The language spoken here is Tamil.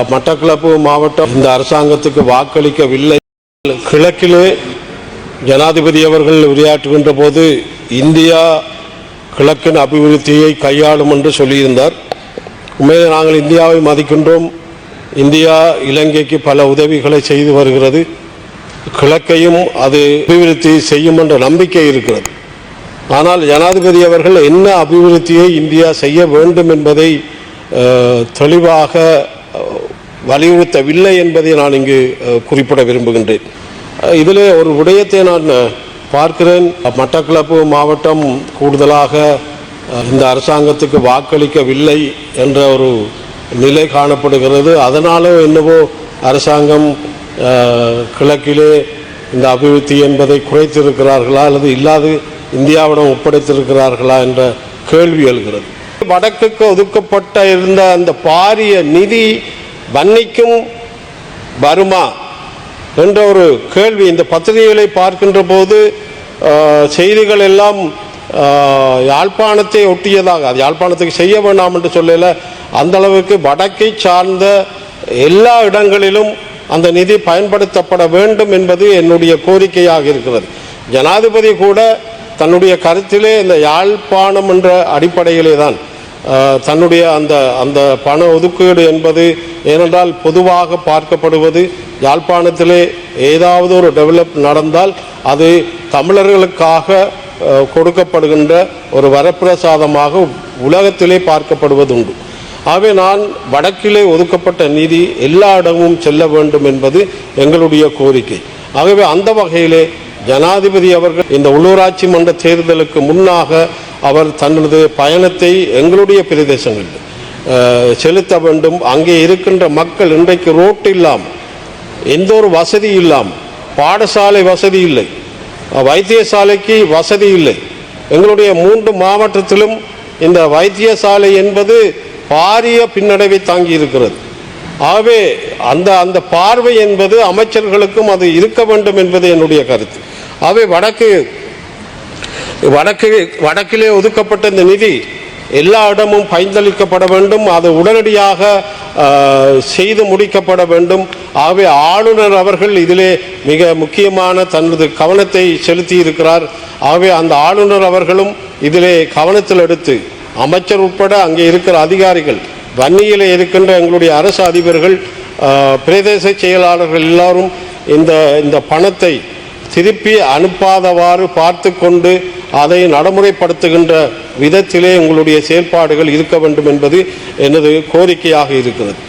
மட்டக்களப்பு மாவட்டம் இந்த அரசாங்கத்துக்கு வாக்களிக்கவில்லை. கிழக்கிலே ஜனாதிபதி அவர்கள் உரையாற்றுகின்ற போது இந்தியா கிழக்கின் அபிவிருத்தியை கையாளும் என்று சொல்லியிருந்தார். உண்மையிலே நாங்கள் இந்தியாவை மதிக்கின்றோம். இந்தியா இலங்கைக்கு பல உதவிகளை செய்து வருகிறது. கிழக்கையும் அது அபிவிருத்தி செய்யும் என்ற நம்பிக்கை இருக்கிறது. ஆனால் ஜனாதிபதி அவர்கள் என்ன அபிவிருத்தியை இந்தியா செய்ய வேண்டும் என்பதை தெளிவாக வலியுறுத்தவில்லை என்பதை நான் இங்கு குறிப்பிட விரும்புகின்றேன். இதில் இதிலே ஒரு விடயத்தை நான் பார்க்கிறேன். மட்டக்களப்பு மாவட்டம் கூடுதலாக இந்த அரசாங்கத்துக்கு வாக்களிக்கவில்லை என்ற ஒரு நிலை காணப்படுகிறது. அதனாலும் என்னவோ அரசாங்கம் கிழக்கிலே இந்த அபிவிருத்தி என்பதை குறைத்திருக்கிறார்களா அல்லது இல்லாது இந்தியாவிடம் ஒப்படைத்திருக்கிறார்களா என்ற கேள்வி எழுகிறது. வடக்குக்கு ஒதுக்கப்பட்ட இருந்த அந்த பாரிய நிதி வன்னிக்கும் வருமா என்ற ஒரு கேள்வி இந்த பத்திரிகைகளை பார்க்கின்ற போது செய்திகள் எல்லாம் யாழ்ப்பாணத்தை ஒட்டியதாக அது யாழ்ப்பாணத்துக்கு செய்ய வேண்டாம் என்று சொல்லல அந்த அளவுக்கு வடக்கை சார்ந்த எல்லா இடங்களிலும் அந்த நிதி பயன்படுத்தப்பட வேண்டும் என்பது என்னுடைய கோரிக்கையாக இருக்கிறது. ஜனாதிபதி கூட தன்னுடைய கருத்திலே இந்த யாழ்ப்பாணம் என்ற அடிப்படையிலே தான் தன்னுடைய அந்த அந்த பண ஒதுக்கீடு என்பது ஏனென்றால் பொதுவாக பார்க்கப்படுவது யாழ்ப்பாணத்திலே ஏதாவது ஒரு டெவலப் நடந்தால் அது தமிழர்களுக்காக கொடுக்கப்படுகின்ற ஒரு வரப்பிரசாதமாக உலகத்திலே பார்க்கப்படுவதுண்டு. ஆகவே நான் வடக்கிலே ஒதுக்கப்பட்ட நிதி எல்லா இடமும் செல்ல வேண்டும் என்பது எங்களுடைய கோரிக்கை. ஆகவே அந்த வகையிலே ஜனாதிபதி அவர்கள் இந்த உள்ளூராட்சி மன்ற தேர்தலுக்கு முன்னாக அவர் தனது பயணத்தை எங்களுடைய பிரதேசங்களில் செலுத்த வேண்டும். அங்கே இருக்கின்ற மக்கள் இன்றைக்கு ரோட்டு இல்லாமல் எந்த ஒரு வசதி இல்லாமல் பாடசாலை வசதி இல்லை வைத்தியசாலைக்கு வசதி இல்லை. எங்களுடைய மூன்று மாவட்டத்திலும் இந்த வைத்தியசாலை என்பது பாரிய பின்னடைவை தாங்கி இருக்கிறது. ஆகவே அந்த அந்த பார்வை என்பது அமைச்சர்களுக்கும் அது இருக்க வேண்டும் என்பது என்னுடைய கருத்து. ஆகவே வடக்கு வடக்கு வடக்கிலே ஒதுக்கப்பட்ட இந்த நிதி எல்லா இடமும் பயந்தளிக்கப்பட வேண்டும். அது உடனடியாக செய்து முடிக்கப்பட வேண்டும். ஆகவே ஆளுநர் அவர்கள் இதிலே மிக முக்கியமான தனது கவனத்தை செலுத்தி இருக்கிறார் ஆகவே அந்த ஆளுநர் அவர்களும் இதிலே கவனத்தில் எடுத்து அமைச்சர் உட்பட அங்கே இருக்கிற அதிகாரிகள் வன்னியில் இருக்கின்ற எங்களுடைய அரசு அதிபர்கள் பிரதேச செயலாளர்கள் எல்லாரும் இந்த இந்த பணத்தை திருப்பி அனுப்பாதவாறு பார்த்து கொண்டு அதை நடைமுறைப்படுத்துகின்ற விதத்திலே உங்களுடைய செயல்பாடுகள் இருக்க வேண்டும் என்பது எனது கோரிக்கையாக இருக்கிறது.